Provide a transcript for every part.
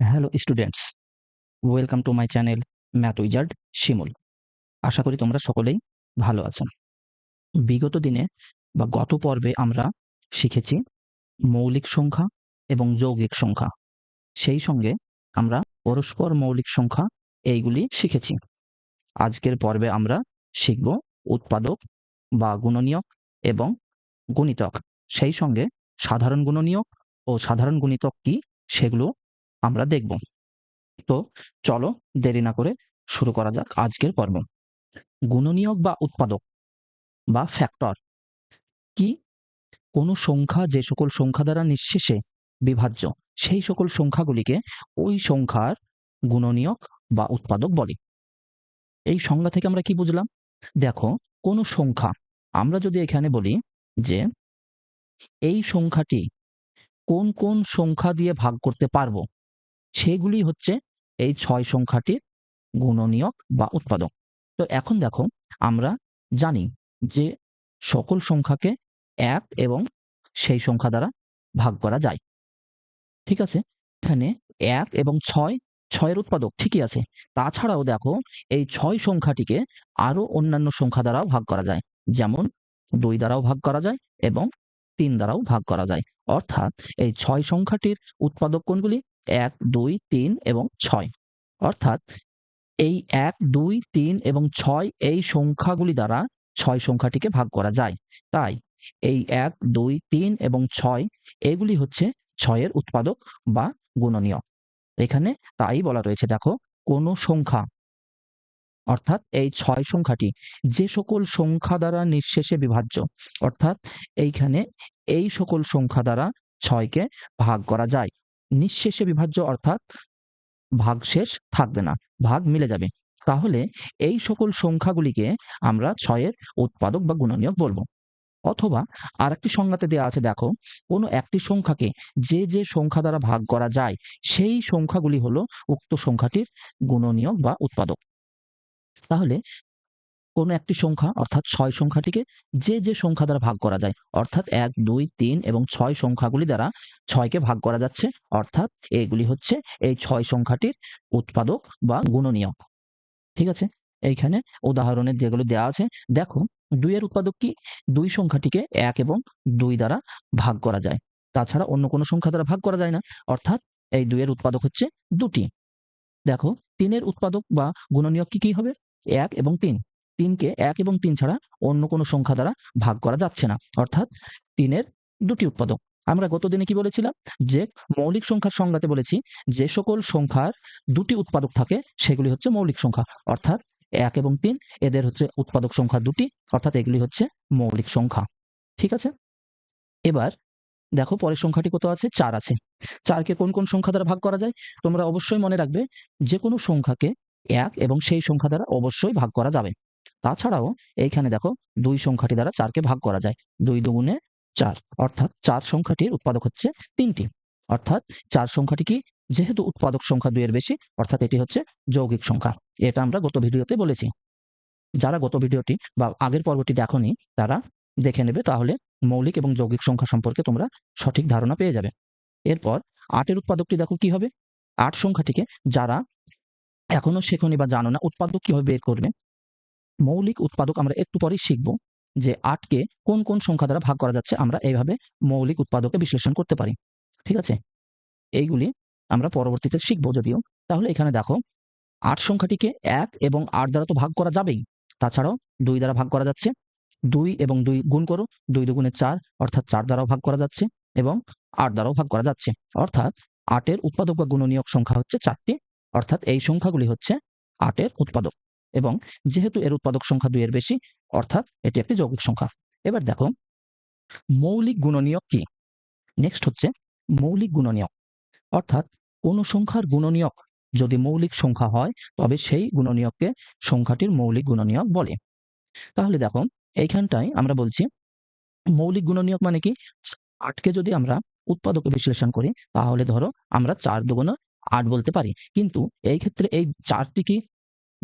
Hello students welcome to my channel math wizard Shimul আশা করি তোমরা সকলেই ভালো আছো। বিগত দিনে বা গত পর্বে আমরা শিখেছি মৌলিক সংখ্যা এবং যৌগিক সংখ্যা। সেই সঙ্গে আমরা পরস্পর মৌলিক সংখ্যা এইগুলি শিখেছি। আজকের পর্বে আমরা শিখব উৎপাদক বা গুণনীয়ক এবং গুণিতক। সেই সঙ্গে সাধারণ গুণনীয়ক ও সাধারণ গুণিতক কি সেগুলো আমরা দেখব। তো চলো দেরি না করে শুরু করা যাক আজকের পর্ব। গুণনীয়ক বা উৎপাদক বা ফ্যাক্টর কি? কোনো সংখ্যা যে সকল সংখ্যা দ্বারা নিঃশেষে বিভাজ্য, সেই সকল সংখ্যাগুলিকে ওই সংখ্যার গুণনীয়ক বা উৎপাদক বলে। এই সংজ্ঞা থেকে আমরা কি বুঝলাম? দেখো, কোনো সংখ্যা, আমরা যদি এখানে বলি যে এই সংখ্যাটি কোন কোন সংখ্যা দিয়ে ভাগ করতে পারব? সেগুলি হচ্ছে এই ছয় সংখ্যাটির গুণনীয়ক বা উৎপাদক। তো এখন দেখো, আমরা জানি যে সকল সংখ্যাকে এক এবং সেই সংখ্যা দ্বারা ভাগ করা যায়। ঠিক আছে? এখানে এক এবং ছয়, ছয়ের উৎপাদক ঠিকই আছে। তাছাড়াও দেখো, এই ছয় সংখ্যাটিকে আরও অন্যান্য সংখ্যা দ্বারাও ভাগ করা যায়। যেমন দুই দ্বারাও ভাগ করা যায় এবং তিন দ্বারাও ভাগ করা যায়। অর্থাৎ এই ছয় সংখ্যাটির উৎপাদক কোনগুলি? এক, দুই, তিন এবং ছয়। অর্থাৎ এই এক, দুই, তিন এবং ছয় এই সংখ্যাগুলি দ্বারা ছয় সংখ্যাটিকে ভাগ করা যায়। তাই এই এক, দুই, তিন এবং ছয় এগুলি হচ্ছে ছয়ের উৎপাদক বা গুণনীয়। এখানে তাই বলা রয়েছে, দেখো, কোনো সংখ্যা, অর্থাৎ এই ছয় সংখ্যাটি যে সকল সংখ্যা দ্বারা নিঃশেষে বিভাজ্য, অর্থাৎ এইখানে এই সকল সংখ্যা দ্বারা ছয়কে ভাগ করা যায়। নিঃশেষে বিভাজ্য অর্থাৎ ভাগশেষ থাকবে না, ভাগ মিলে যাবে। তাহলে এই সকল সংখ্যাগুলিকে আমরা ছয়ের উৎপাদক বা গুণনীয়ক বলব। অথবা আর একটি সংজ্ঞাতে দেওয়া আছে, দেখো, কোনো একটি সংখ্যাকে যে যে সংখ্যা দ্বারা ভাগ করা যায়, সেই সংখ্যাগুলি হলো উক্ত সংখ্যাটির গুণনীয়ক বা উৎপাদক। তাহলে কোনো একটি সংখ্যা, অর্থাৎ ছয় সংখ্যাটিকে যে যে সংখ্যা দ্বারা ভাগ করা যায়, অর্থাৎ এক, দুই, তিন এবং ছয় সংখ্যাগুলি দ্বারা ছয়কে ভাগ করা যাচ্ছে, অর্থাৎ এগুলি হচ্ছে এই ছয় সংখ্যাটির উৎপাদক বা গুণনীয়ক। ঠিক আছে? এইখানে উদাহরণের যেগুলো দেওয়া আছে, দেখো, দুইয়ের উৎপাদক কি? দুই সংখ্যাটিকে এক এবং দুই দ্বারা ভাগ করা যায়। তাছাড়া অন্য কোনো সংখ্যা দ্বারা ভাগ করা যায় না, অর্থাৎ এই দুইয়ের উৎপাদক হচ্ছে দুটি। দেখো, তিনের উৎপাদক বা গুণনীয়ক কি কি হবে? এক এবং তিন। তিনকে এক এবং তিন ছাড়া অন্য কোনো সংখ্যা দ্বারা ভাগ করা যাচ্ছে না। অর্থাৎ তিনের দুটি উৎপাদক। আমরা গত দিনে কি বলেছিলাম? যে মৌলিক সংখ্যার সংজ্ঞাতে বলেছি, যে সকল সংখ্যার দুটি উৎপাদক থাকে, সেগুলি হচ্ছে মৌলিক সংখ্যা। অর্থাৎ এক এবং তিন, এদের হচ্ছে উৎপাদক সংখ্যা দুটি, অর্থাৎ এগুলি হচ্ছে মৌলিক সংখ্যা। ঠিক আছে? এবার দেখো পরের সংখ্যাটি কত আছে? চার আছে। চারকে কোন কোন সংখ্যা দ্বারা ভাগ করা যায়? তোমরা অবশ্যই মনে রাখবে, যে কোনো সংখ্যাকে এক এবং সেই সংখ্যা দ্বারা অবশ্যই ভাগ করা যাবে। তাছাড়াও এইখানে দেখো দুই সংখ্যাটি দ্বারা চারকে ভাগ করা যায়। দুই দুগুণে চার, অর্থাৎ চার সংখ্যাটির উৎপাদক হচ্ছে তিনটি। অর্থাৎ চার সংখ্যাটি কি? যেহেতু উৎপাদক সংখ্যা দুইয়ের বেশি, অর্থাৎ এটি হচ্ছে যৌগিক সংখ্যা। এটা আমরা গত ভিডিওতে বলেছি। যারা গত ভিডিওটি বা আগের পর্বটি দেখনি, তারা দেখে নেবে তাহলে মৌলিক এবং যৌগিক সংখ্যা সম্পর্কে তোমরা সঠিক ধারণা পেয়ে যাবে। এরপর আটের উৎপাদকটি দেখো কি হবে? আট সংখ্যাটিকে যারা এখনও শেখনি বা জানো না, উৎপাদক কীভাবে বের করবে? মৌলিক উৎপাদক আমরা একটু পরেই শিখব যে আটকে কোন কোন সংখ্যা দ্বারা ভাগ করা যাচ্ছে আমরা এইভাবে মৌলিক উৎপাদকে বিশ্লেষণ করতে পারি। ঠিক আছে? এইগুলি আমরা পরবর্তীতে শিখব যদিও। তাহলে এখানে দেখো, আট সংখ্যাটিকে এক এবং আট দ্বারা তো ভাগ করা যাবেই। তাছাড়াও দুই দ্বারা ভাগ করা যাচ্ছে। দুই এবং দুই গুণ করো, দুই দুগুণে চার অর্থাৎ চার দ্বারাও ভাগ করা যাচ্ছে এবং আট দ্বারাও ভাগ করা যাচ্ছে। অর্থাৎ আটের উৎপাদক বা গুণনীয়ক সংখ্যা হচ্ছে চারটি। অর্থাৎ এই সংখ্যাগুলি হচ্ছে আটের উৎপাদক। এবং যেহেতু এর উৎপাদক সংখ্যা দুইয়ের বেশি, অর্থাৎ এটি একটি যৌগিক সংখ্যা। এবার দেখো, মৌলিক গুণনীয়ক কি? নেক্সট হচ্ছে মৌলিক গুণনীয়ক অর্থাৎ কোন সংখ্যার গুণনীয়ক যদি মৌলিক সংখ্যা হয়, তবে সেই গুণনীয়ককে সংখ্যাটির মৌলিক গুণনীয়ক বলে। তাহলে দেখো, এইখানটায় আমরা বলছি মৌলিক গুণনীয়ক মানে কি? আটকে যদি আমরা উৎপাদকে বিশ্লেষণ করি, তাহলে ধরো আমরা চার দুগুণ আট বলতে পারি। কিন্তু এই ক্ষেত্রে এই চারটি কি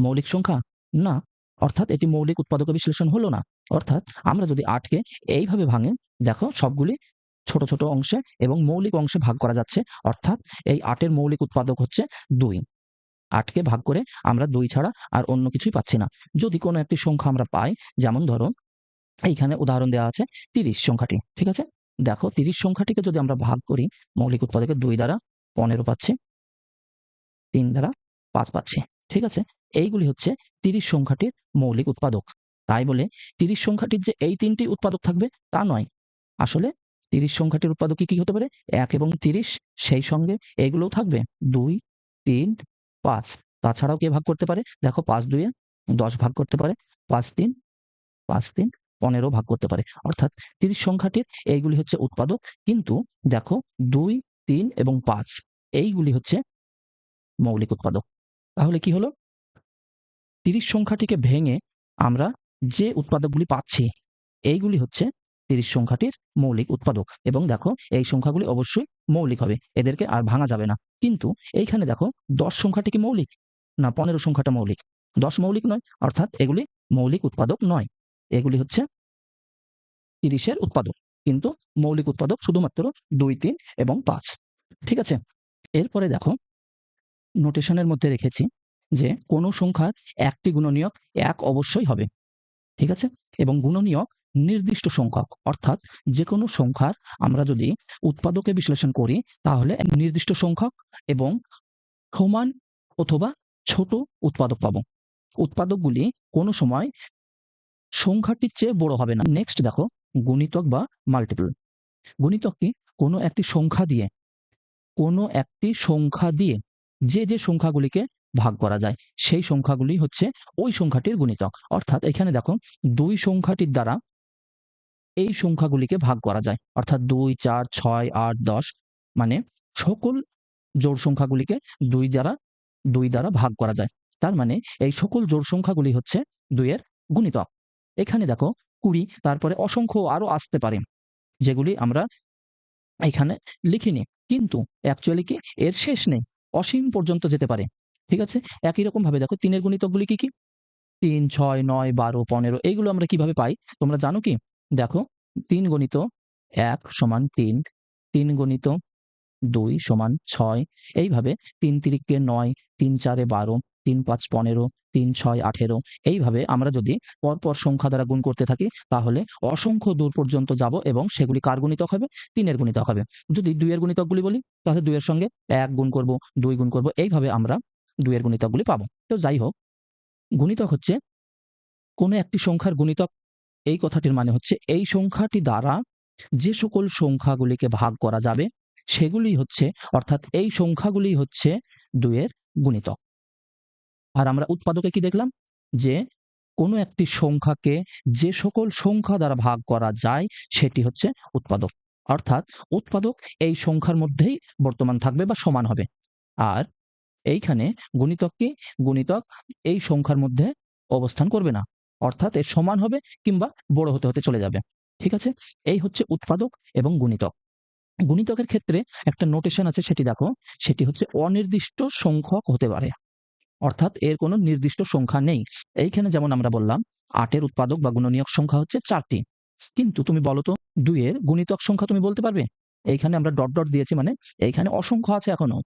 মৌলিক সংখ্যা? না। অর্থাৎ এটি মৌলিক উৎপাদক বিশ্লেষণ হলো না। অর্থাৎ আমরা যদি আটকে এইভাবে ভাঙে, দেখো সবগুলি ছোট ছোট অংশে এবং মৌলিক অংশে ভাগ করা যাচ্ছে। অর্থাৎ এই আটের মৌলিক উৎপাদক হচ্ছে দুই। আটকে ভাগ করে আমরা দুই ছাড়া আর অন্য কিছুই পাচ্ছি না। যদি কোনো একটি সংখ্যা আমরা পাই, যেমন ধরো এইখানে উদাহরণ দেওয়া আছে তিরিশ সংখ্যাটি, ঠিক আছে? দেখো তিরিশ সংখ্যাটিকে যদি আমরা ভাগ করি, মৌলিক উৎপাদকে দুই দ্বারা পনেরো পাচ্ছি, তিন দ্বারা পাঁচ পাচ্ছি। ঠিক আছে? এইগুলি হচ্ছে তিরিশ সংখ্যাটির মৌলিক উৎপাদক। তাই বলে তিরিশ সংখ্যাটির যে এই তিনটি উৎপাদক থাকবে তা নয়। আসলে তিরিশ সংখ্যাটির উৎপাদক কি কি হতে পারে? এক এবং তিরিশ সেই সঙ্গে এগুলোও থাকবে। দুই, তিন, পাঁচ। তাছাড়াও কে ভাগ করতে পারে? দেখো পাঁচ দুয়ে দশ ভাগ করতে পারে। পাঁচ তিন পাঁচ তিন, পনেরো ভাগ করতে পারে। অর্থাৎ তিরিশ সংখ্যাটির এইগুলি হচ্ছে উৎপাদক। কিন্তু দেখো দুই, তিন এবং পাঁচ, এইগুলি হচ্ছে মৌলিক উৎপাদক। তাহলে কি হলো? তিরিশ সংখ্যাটিকে ভেঙে আমরা যে উৎপাদকগুলি পাচ্ছি, এইগুলি হচ্ছে তিরিশ সংখ্যাটির মৌলিক উৎপাদক। এবং দেখো, এই সংখ্যাগুলি অবশ্যই মৌলিক হবে, এদেরকে আর ভাঙা যাবে না। কিন্তু এইখানে দেখো, দশ সংখ্যাটি কি মৌলিক? না, পনেরো সংখ্যাটা মৌলিক। দশ মৌলিক নয়, অর্থাৎ এগুলি মৌলিক উৎপাদক নয়। এগুলি হচ্ছে তিরিশের উৎপাদক। কিন্তু মৌলিক উৎপাদক শুধুমাত্র দুই, তিন এবং পাঁচ। ঠিক আছে? এরপরে দেখো নোটেশনের মধ্যে রেখেছি যে কোনো সংখ্যার একটি গুণনীয়ক এক অবশ্যই হবে, ঠিক আছে? এবং গুণনীয়ক নির্দিষ্ট সংখ্যক, অর্থাৎ যে কোনো সংখ্যার আমরা যদি উৎপাদকে বিশ্লেষণ করি, তাহলে নির্দিষ্ট সংখ্যক এবং সমান অথবা ছোট উৎপাদক পাবো। উৎপাদকগুলি কোনো সময় সংখ্যাটির চেয়ে বড় হবে না। নেক্সট দেখো, গুণিতক বা মাল্টিপল গুণিতক কি? কোনো একটি সংখ্যা দিয়ে, কোনো একটি সংখ্যা দিয়ে যে যে সংখ্যাগুলিকে ভাগ করা যায়, সেই সংখ্যাগুলি হচ্ছে ওই সংখ্যাটির গুণিতক। অর্থাৎ এখানে দেখো, দুই সংখ্যাটির দ্বারা এই সংখ্যাগুলিকে ভাগ করা যায়। অর্থাৎ দুই, চার, ছয়, আট, দশ মানে সকল জোর সংখ্যাগুলিকে দুই দ্বারা দুই দ্বারা ভাগ করা যায়। তার মানে এই সকল জোর সংখ্যাগুলি হচ্ছে দুইয়ের গুণিতক। এখানে দেখো, কুড়ি, তারপরে অসংখ্য আরও আসতে পারে, যেগুলি আমরা এখানে লিখিনি। কিন্তু অ্যাকচুয়ালি কি? এর শেষ নেই। অসীম পর্যন্ত যেতে পারে। ঠিক আছে? একই রকম ভাবে দেখো, তিনের গুণিতকগুলি কি কি? তিন, ছয়, নয়, বারো, পনেরো, এইগুলো আমরা কীভাবে পাই? তোমরা জানো কি? দেখো, তিন গণিত এক সমান তিন তিন গণিত দুই সমান ছয়, এইভাবে তিন তিরিকে নয়, তিন চারে বারো তিন পাঁচ পনেরো, তিন ছয় আঠেরো, এইভাবে আমরা যদি পরপর সংখ্যা দ্বারা গুণ করতে থাকি, তাহলে অসংখ্য দূর পর্যন্ত যাব এবং সেগুলি কার গুণিতক হবে? তিনের গুণিতক হবে। যদি দুইয়ের গুণিতকগুলি বলি, তাহলে দুইয়ের সঙ্গে এক গুণ করব, দুই গুণ করব, এইভাবে আমরা দুইয়ের গুণিতকগুলি পাবো। তো যাই হোক, গুণিতক হচ্ছে কোনো একটি সংখ্যার গুণিতক, এই কথাটির মানে হচ্ছে এই সংখ্যাটি দ্বারা যে সকল সংখ্যাগুলিকে ভাগ করা যাবে, সেগুলি হচ্ছে, অর্থাৎ এই সংখ্যাগুলি হচ্ছে দুইয়ের গুণিতক। আর আমরা উৎপাদকে কি দেখলাম? যে কোনো একটি সংখ্যাকে যে সকল সংখ্যা দ্বারা ভাগ করা যায়, সেটি হচ্ছে উৎপাদক। অর্থাৎ উৎপাদক এই সংখ্যার মধ্যেই বর্তমান থাকবে বা সমান হবে। আর এইখানে গুণিতক কি? গুণিতক এই সংখ্যার মধ্যে অবস্থান করবে না। অর্থাৎ এর সমান হবে কিংবা বড় হতে হতে চলে যাবে। ঠিক আছে? এই হচ্ছে উৎপাদক এবং গুণিতক। গুণিতকের ক্ষেত্রে একটা নোটেশন আছে, সেটি দেখো। সেটি হচ্ছে অনির্দিষ্ট সংখ্যক হতে পারে। অর্থাৎ এর কোনো নির্দিষ্ট সংখ্যা নেই। এইখানে যেমন আমরা বললাম, আটের উৎপাদক বা গুণনীয়ক সংখ্যা হচ্ছে চারটি। কিন্তু তুমি বলো তো, দুইয়ের গুণিতক সংখ্যা তুমি বলতে পারবে? এইখানে আমরা ডট ডট দিয়েছি মানে এইখানে অসংখ্য আছে এখনও।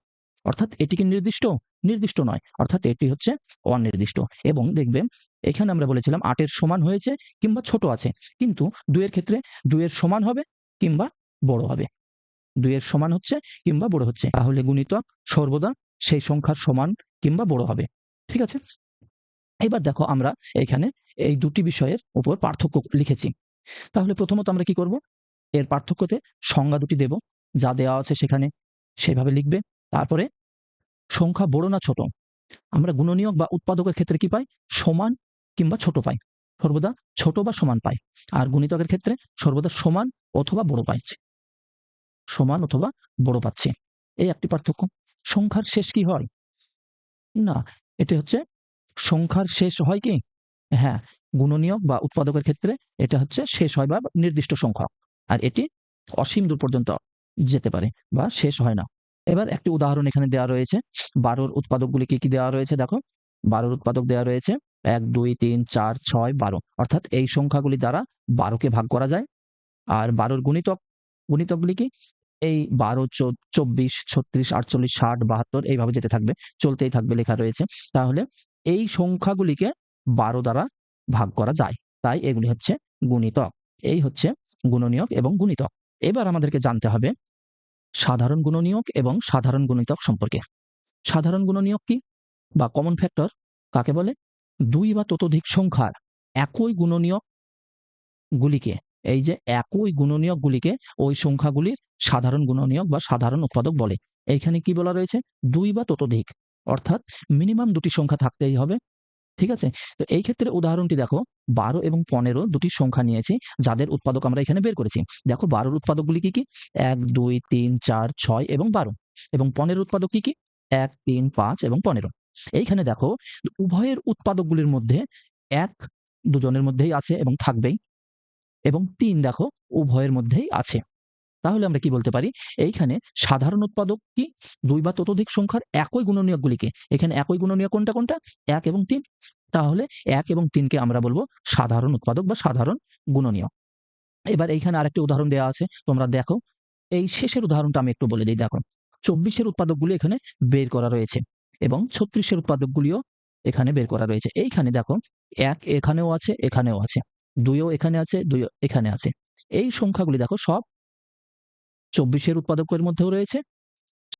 অর্থাৎ এটি কি নির্দিষ্ট? নির্দিষ্ট নয়। অর্থাৎ এটি হচ্ছে অনির্দিষ্ট। এবং দেখবে, এখানে আমরা বলেছিলাম আটের সমান হয়েছে কিংবা ছোট আছে। কিন্তু দুইয়ের ক্ষেত্রে দুইয়ের সমান হবে কিংবা বড় হবে। দুইয়ের সমান হচ্ছে কিংবা বড় হচ্ছে। তাহলে গুণিতক সর্বদা সেই সংখ্যার সমান কিংবা বড় হবে। ঠিক আছে? এবার দেখো আমরা এখানে এই দুটি বিষয়ের উপর পার্থক্য লিখেছি। তাহলে প্রথমত আমরা কি করব? এর পার্থক্যতে সংজ্ঞা দুটি দেব। যা দেওয়া আছে সেখানে সেভাবে লিখবে। তারপরে সংখ্যা বড় না ছোট? আমরা গুণনীয়ক বা উৎপাদকের ক্ষেত্রে কি পাই? সমান কিংবা ছোট পাই। সর্বদা ছোট বা সমান পাই। আর গুণিতকের ক্ষেত্রে সর্বদা সমান অথবা বড় পাইছে। সমান অথবা বড় পাচ্ছে। এই একটি পার্থক্য। সংখ্যার শেষ কি হয়? না, এটি হচ্ছে সংখ্যার শেষ হয় কি? হ্যাঁ গুণনীয়ক বা উৎপাদকের ক্ষেত্রে এটা হচ্ছে শেষ হয় বা নির্দিষ্ট সংখ্যক। আর এটি অসীম দূর পর্যন্ত যেতে পারে বা শেষ হয় না। এবার একটি উদাহরণ এখানে দেওয়া রয়েছে। বারোর উৎপাদকগুলি কি কি দেওয়া রয়েছে? দেখো, বারোর উৎপাদক দেওয়া রয়েছে। এক, দুই, তিন, চার, ছয়, বারো। অর্থাৎ এই সংখ্যাগুলি দ্বারা বারোকে ভাগ করা যায়। আর বারোর গুণিতক, গুণিতকগুলি কি? এই বারো চব্বিশ, ছত্রিশ, আটচল্লিশ, ষাট, বাহাত্তর এইভাবে যেতে থাকবে, চলতেই থাকবে লেখা রয়েছে। তাহলে এই সংখ্যাগুলিকে বারো দ্বারা ভাগ করা যায়। তাই এগুলি হচ্ছে গুণিতক। এই হচ্ছে গুণনীয়ক এবং গুণিতক। এবার আমাদেরকে জানতে হবে সাধারণ গুণনীয়ক এবং সাধারণ গুণিতক সম্পর্কে। সাধারণ গুণনীয়ক কি বা কমন ফ্যাক্টর কাকে বলে? দুই বা ততোধিক সংখ্যার একই গুণনীয়ক গুলিকে এই যে একই গুণনীয়ক গুলিকে ওই সংখ্যাগুলির সাধারণ গুণনীয়ক বা সাধারণ উৎপাদক বলে। এইখানে কি বলা রয়েছে? দুই বা ততোধিক। অর্থাৎ মিনিমাম দুটি সংখ্যা থাকতেই হবে। ঠিক আছে? তো এই ক্ষেত্রে উদাহরণটি দেখো। বারো এবং পনেরো দুটি সংখ্যা নিয়েছি, যাদের উৎপাদক আমরা এখানে বের করেছি। দেখো বারোর উৎপাদকগুলি কি কি? এক, দুই, তিন, চার, ছয় এবং বারো। এবং পনেরো উৎপাদক কি কি? এক, তিন, পাঁচ এবং পনেরো। এইখানে দেখো উভয়ের উৎপাদকগুলির মধ্যে এক দুজনের মধ্যেই আছে এবং থাকবেই। এবং তিন দেখো উভয়ের মধ্যেই আছে। তাহলে আমরা কি বলতে পারি? এইখানে সাধারণ উৎপাদক কি? দুই বা ততোধিক সংখ্যার একই গুণনীয়কগুলিকে। এখানে একই গুণনীয়ক কোনটা কোনটা? এক এবং তিন। তাহলে এক এবং তিনকে আমরা বলব সাধারণ উৎপাদক বা সাধারণ গুণনীয়ক এবার এইখানে আরেকটি উদাহরণ দেওয়া আছে, তোমরা দেখো। এই শেষের উদাহরণটা আমি একটু বলে দিই, দেখো। চব্বিশের উৎপাদকগুলি এখানে বের করা রয়েছে এবং ছত্রিশের উৎপাদকগুলিও এখানে বের করা রয়েছে। এইখানে দেখো, এক এখানেও আছে এখানেও আছে। দুইও এখানে আছে, দুইও এখানে আছে। এই সংখ্যাগুলি দেখো সব চব্বিশের উৎপাদকের মধ্যেও রয়েছে,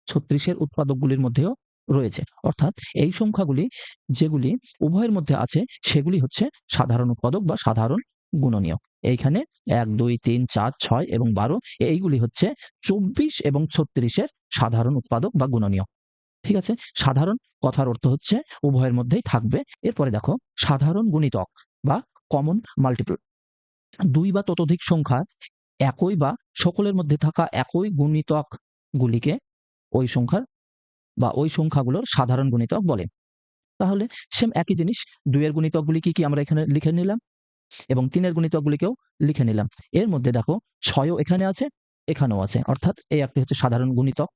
ছত্রিশের উৎপাদকগুলির মধ্যেও রয়েছে। অর্থাৎ এই সংখ্যাগুলি যেগুলি উভয়ের মধ্যে আছে, সেগুলি হচ্ছে সাধারণ উৎপাদক বা সাধারণ গুণনীয়ক। এইখানে এক, দুই, তিন, চার, ছয় এবং বারো, এইগুলি হচ্ছে চব্বিশ এবং ছত্রিশের সাধারণ উৎপাদক বা গুণনীয়ক। ঠিক আছে? সাধারণ কথার অর্থ হচ্ছে উভয়ের মধ্যেই থাকবে। এরপরে দেখো, সাধারণ গুণিতক বা কমন মাল্টিপল দুই বা ততোধিক সংখ্যা একই বা সকলের মধ্যে থাকা একই গুণিতক গুলিকে ওই সংখ্যার বা ওই সংখ্যাগুলোর সাধারণ গুণিতক বলে। তাহলে সেম একই জিনিস, দুইয়ের গুণিতকগুলি কি কি আমরা এখানে লিখে নিলাম? এবং তিনের গুণিতকগুলিকেও লিখে নিলাম। এর মধ্যে দেখো, ছয়ও এখানে আছে, এখানেও আছে। অর্থাৎ এই একটি হচ্ছে সাধারণ গুণিতক।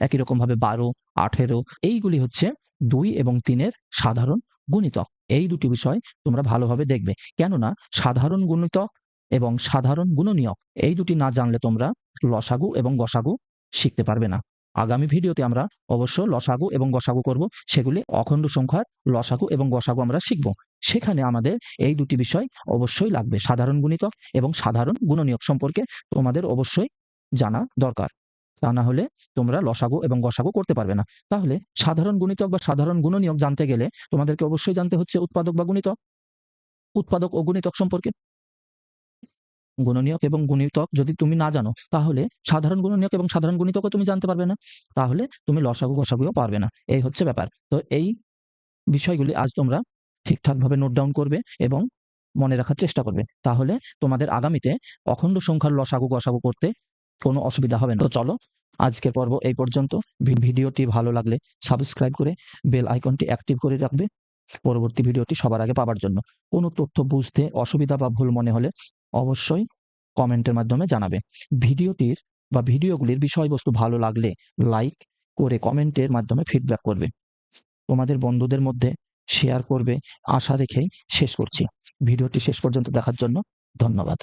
একই রকম ভাবে বারো, আঠেরো, এইগুলি হচ্ছে দুই এবং তিনের সাধারণ গুণিতক। এই দুটি বিষয় তোমরা ভালোভাবে দেখবে। কেননা সাধারণ গুণিতক এবং সাধারণ গুণনীয়ক, এই দুটি না জানলে তোমরা লসাগু এবং গসাগু শিখতে পারবে না। আগামী ভিডিওতে আমরা অবশ্য লসাগু এবং গসাগু করব, সেগুলি অখণ্ড সংখ্যার লসাগু এবং গসাগু আমরা শিখব। সেখানে আমাদের এই দুটি বিষয় অবশ্যই লাগবে, সাধারণ গুণিতক এবং সাধারণ গুণনীয়ক সম্পর্কে তোমাদের অবশ্যই জানা দরকার। তা না হলে তোমরা লসাগু এবং গসাগু করতে পারবে না। তাহলে সাধারণ গুণিতক বা সাধারণ গুণনীয়ক জানতে গেলে তোমাদেরকে অবশ্যই জানতে হচ্ছে উৎপাদক বা গুণিতক। উৎপাদক ও গুণিতক সম্পর্কে। গুণনীয়ক এবং গুণিতক যদি তুমি না জানো, তাহলে সাধারণ গুণনীয়ক এবং সাধারণ গুণিতকও তুমি জানতে পারবে না। তাহলে তুমি লসাগু, গসাগুও পারবে না। এই হচ্ছে ব্যাপার। তো এই বিষয়গুলি আজ তোমরা ঠিকঠাকভাবে নোট ডাউন করবে এবং মনে রাখার চেষ্টা করবে। তাহলে তোমাদের আগামীতে অখণ্ড সংখ্যার লসাগু, গসাগু করতে কোনো অসুবিধা হবে না। তো চলো, আজকের পর্ব এই পর্যন্ত। ভিডিওটি ভালো লাগলে সাবস্ক্রাইব করে বেল আইকনটি অ্যাক্টিভ করে রাখবে। পরবর্তী ভিডিওটি সবার আগে পাওয়ার জন্য। কোনো তথ্য বুঝতে, অসুবিধা বা ভুল মনে হলে অবশ্যই কমেন্টের মাধ্যমে জানাবে। ভিডিওটির বা ভিডিওগুলির বিষয়বস্তু ভালো লাগলে লাইক করে কমেন্টের মাধ্যমে ফিডব্যাক করবে। তোমাদের বন্ধুদের মধ্যে শেয়ার করবে। আশা রেখেই শেষ করছি। ভিডিওটি শেষ পর্যন্ত দেখার জন্য ধন্যবাদ।